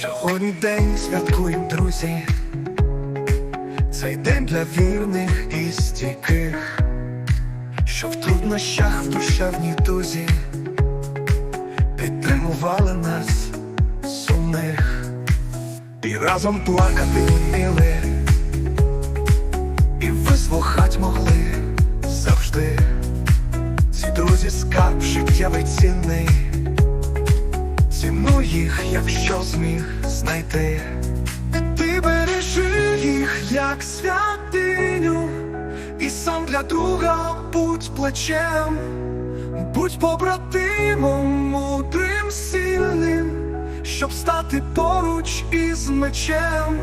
Сьогодні день святкуємо, друзі. Цей день для вірних і стійких, що в труднощах в душевній тузі підтримували нас сумних і разом плакати вміли, і вислухать могли завжди. Ці друзі скарб життєвий цінний, їх, якщо зміг знайти. Ти бережи їх, як святиню, і сам для друга будь плечем, будь побратимом, мудрим, сильним, щоб стати поруч із мечем.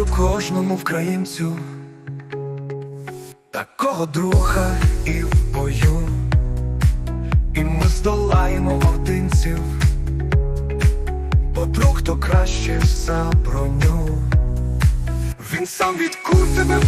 Бажаю кожному вкраїнцю, такого друга і в бою, і ми здолаємо вовтинців, бо друг то краще за броню. Він сам від куль тебе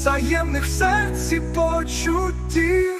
взаємних в серці почуттів.